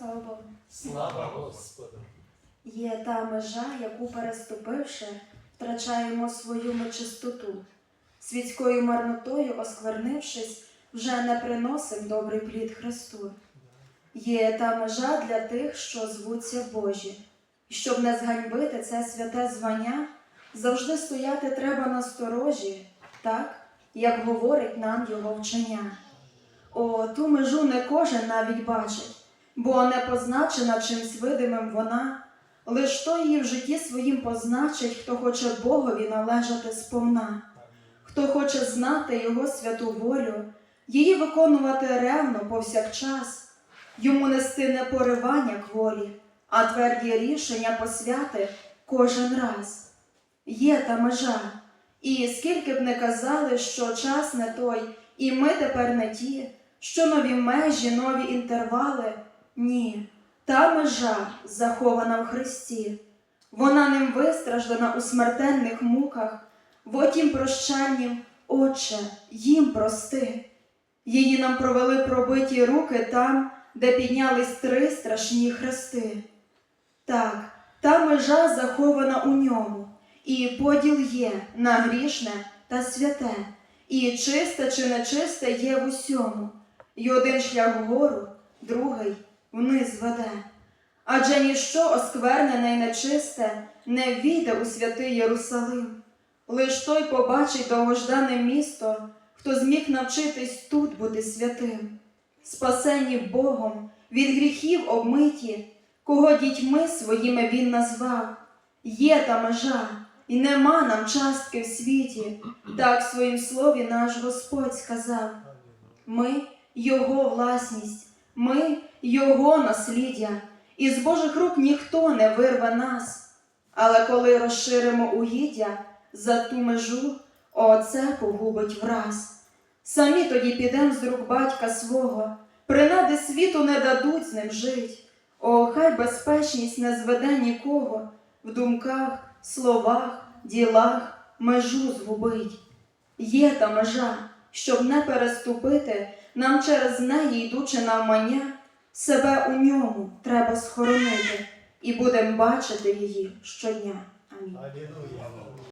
Слава Богу. Слава Господу! Є та межа, яку переступивши, втрачаємо свою ми чистоту. Світською марнотою осквернившись, вже не приносим добрий плід Христу. Є та межа для тих, що звуться Божі. І щоб не зганьбити це святе звання, завжди стояти треба на сторожі, так, як говорить нам його вчення. О, ту межу не кожен навіть бачить, бо не позначена чимсь видимим вона, лиш то її в житті своїм позначить, хто хоче Богові належати сповна, хто хоче знати Його святу волю, її виконувати ревно повсякчас, йому нести не поривання кволі, а тверді рішення посвяти кожен раз. Є та межа, і скільки б не казали, що час не той, і ми тепер не ті, що нові межі, нові інтервали, ні, та межа захована в Христі, вона ним вистраждана у смертельних муках, в отім прощаннім, Отче, їм прости. Її нам провели пробиті руки там, де піднялись три страшні хрести. Так, та межа захована у ньому, і поділ є на грішне та святе, і чисте чи нечисте є в усьому, і один шлях вгору, другий вниз веде. Адже ніщо осквернене й нечисте не війде у святий Єрусалим. Лиш той побачить довгождане місто, хто зміг навчитись тут бути святим, спасені Богом, від гріхів обмиті, кого дітьми своїми він назвав. Є та межа, і нема нам частки в світі, так в своїм слові наш Господь сказав. Ми Його власність, ми Його насліддя, і з Божих рук ніхто не вирве нас. Але коли розширимо угіддя за ту межу, оце погубить враз. Самі тоді підем з рук батька свого, принади світу не дадуть з ним жить. О, хай безпечність не зведе нікого в думках, словах, ділах межу згубить. Є та межа, щоб не переступити, нам через неї, йдучи навмання, себе у ньому треба схоронити, і будемо бачити її щодня. Амінь.